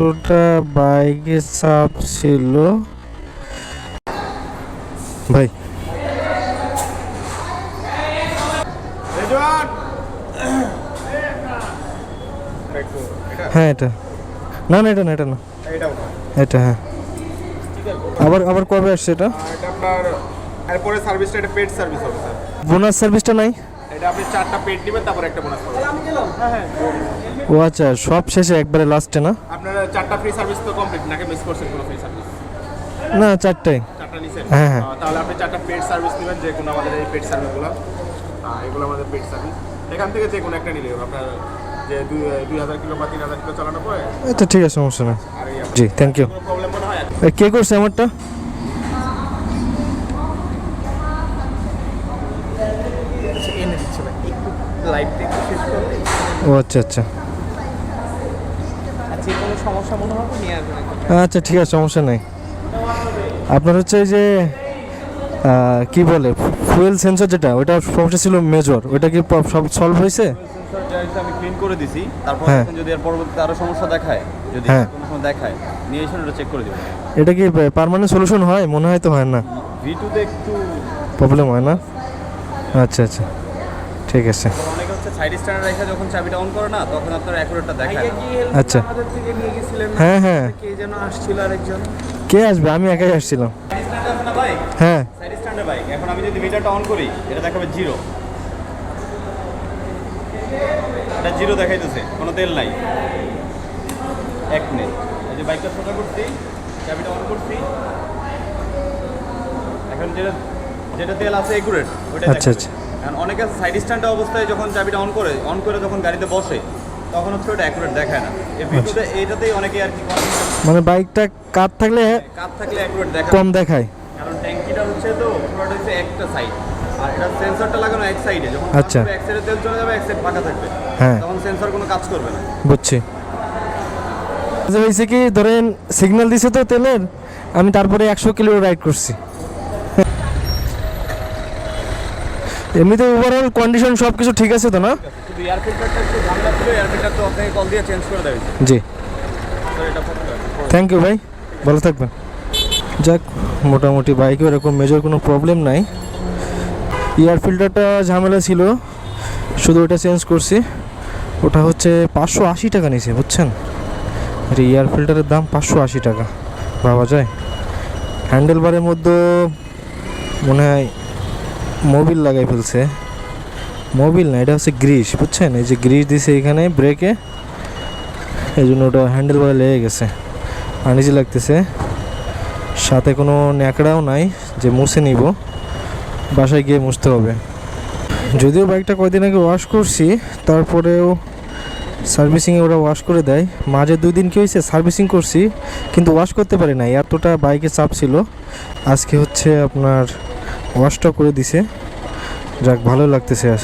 এতটা বাইকে চাপ ছিল। ভাই। হ্যাঁ এটা। না না এটা না এটা না। এটা হ্যাঁ। আবার আবার কবে আসছে এটা? এটা এরপরে সার্ভিসটা এটা পেড সার্ভিস হবে স্যার বোনাস সার্ভিসটা নাই? এটা আপনি চারটা পেড নেবেন তারপর একটা বোনাস পাবেন হ্যাঁ হ্যাঁ। ও আচ্ছা সব শেষে একবারে লাস্টে না? চারটা ফ্রি সার্ভিস তো কমপ্লিট নাকি মিস করছেন কোনো ফ্রি সার্ভিস না চারটাই। চারটা নিছেন? হ্যাঁ, হ্যাঁ। তাহলে আপনি চারটা পেড সার্ভিস নেবেন যে কোনো আমাদের এই পেড সার্ভিসগুলো এগুলো আমাদের পেড সার্ভিস এখান থেকে যে কোনো একটা নিলে আপনার যে দুই হাজার কিলো বা তিন হাজার কিলো চালানোর পরে আচ্ছা ঠিক আছে সমস্যা আপনার জি থ্যাংক ইউ প্রবলেম মনে হয়? কে করছে আমারটা? করলে ও আচ্ছা আচ্ছা আর যে কোনো সমস্যা মনে হবে নিয়ে আসবেন আচ্ছা ঠিক আছে সমস্যা নেই। আপনার হচ্ছে এই যে কি বলে ফুয়েল সেন্সর যেটা ওটা সমস্যা ছিল মেজর ওটা কি সব সলভ হয়েছে? আমি ক্লিন করে দিছি তারপর হ্যাঁ। যদি এর পরবর্তীতে আরও সমস্যা দেখায় যদি হ্যাঁ। কোনো দেখায় নিয়ে এসে ওটা চেক করে দেবেন। এটা কি পার্মানেন্ট সলিউশন হয়? মনে হয় তো হয় না। ভি টুতে একটু প্রবলেম হয় না? আচ্ছা আচ্ছা। ঠিক আছে। অনেকে হচ্ছে সাইড স্ট্যান্ডার্ড রেখে যখন চাবিটা অন করে না তখন আপনার অ্যাকুরেটটা দেখায়। আচ্ছা। হ্যাঁ হ্যাঁ। কে যেন আসছিল আরেকজন? কে আসবে? আমি একাই আসছিলাম। স্ট্যান্ড হ্যাঁ। সাইড স্ট্যান্ডার্ড বাইক এখন আমি যদি মিটারটা অন করি এটা দেখাবে জিরো এটা জিরো দেখাইতেছে। কোনো তেল নাই। এক মিনিট এই যে বাইকটা সোজা করছি চাবিটা অন করছি। এখন যেটা যেটা তেল আছে একুরেট ওইটা আচ্ছা, আচ্ছা। এখন অনেকে সাইড স্ট্যান্ড অবস্থায় যখন চাবিটা অন করে অন করে যখন গাড়িতে বসে তখন হচ্ছে ওটা অ্যাকুরেট দেখায় না। এই ভিডিওতে এইটাতেই অনেকে আর কি মানে বাইকটা কাত থাকলে কাপ থাকলে অ্যাকুরেট দেখায় কম দেখায়। কারণ ট্যাঙ্কিটা হচ্ছে তো পুরোটা হচ্ছে একটা সাইড আর এটা সেন্সরটা লাগানো এক সাইডে যখন আচ্ছা। এক সাইডে তেল চলে যাবে এক সাইড ফাঁকা থাকবে। হ্যাঁ। তখন সেন্সর কোনো কাজ করবে না। বুঝছি। আচ্ছা, হয়েছে কি ধরেন সিগন্যাল দিছে তো তেলের আমি তারপরে একশো কিলো রাইড করছি। এমনিতে ওভারঅল কন্ডিশন সব কিছু ঠিক আছে তো না? শুধু এয়ার ফিল্টারটা একটু ঝামেলা ছিল এয়ার ফিল্টার তো আপনাকে কল দিয়ে চেঞ্জ করে দেবে। জি। থ্যাংক ইউ ভাই। ভালো থাকবেন। যাক মোটামুটি বাইকে এরকম মেজর কোনো প্রবলেম নাই। এয়ার ফিল্টারটা ঝামেলা ছিল শুধু ওটা চেঞ্জ করছি। ওটা হচ্ছে পাঁচশো আশি টাকা নিয়েছে বুঝছেন? এটা এয়ার ফিল্টারের দাম পাঁচশো আশি টাকা। ভাবা যায়। হ্যান্ডেল বারের মধ্যে মনে হয় মোবিল লাগাই ফেলছে। মোবিল না, এটা হচ্ছে গ্রিস, বুঝছেন? এই যে গ্রিস দিছে এখানে ব্রেকে এই জন্য ওটা হ্যান্ডেল বারে লেগে গেছে। আনিজি লাগতেছে, সাথে কোনো ন্যাকড়াও নাই যে মুছে নিব, বাসায় গিয়ে মুছতে হবে। যদিও বাইকটা কয়দিন আগে ওয়াশ করছি, তারপরেও সার্ভিসিংয়ে ওরা ওয়াশ করে দেয়। মাঝে দুই দিন কি হয়েছে সার্ভিসিং করছি, কিন্তু ওয়াশ করতে পারি না এতটা বাইকে চাপ ছিল। আজকে হচ্ছে আপনার ওয়াশটা করে দিছে। যাক ভালো লাগতেছে আজ।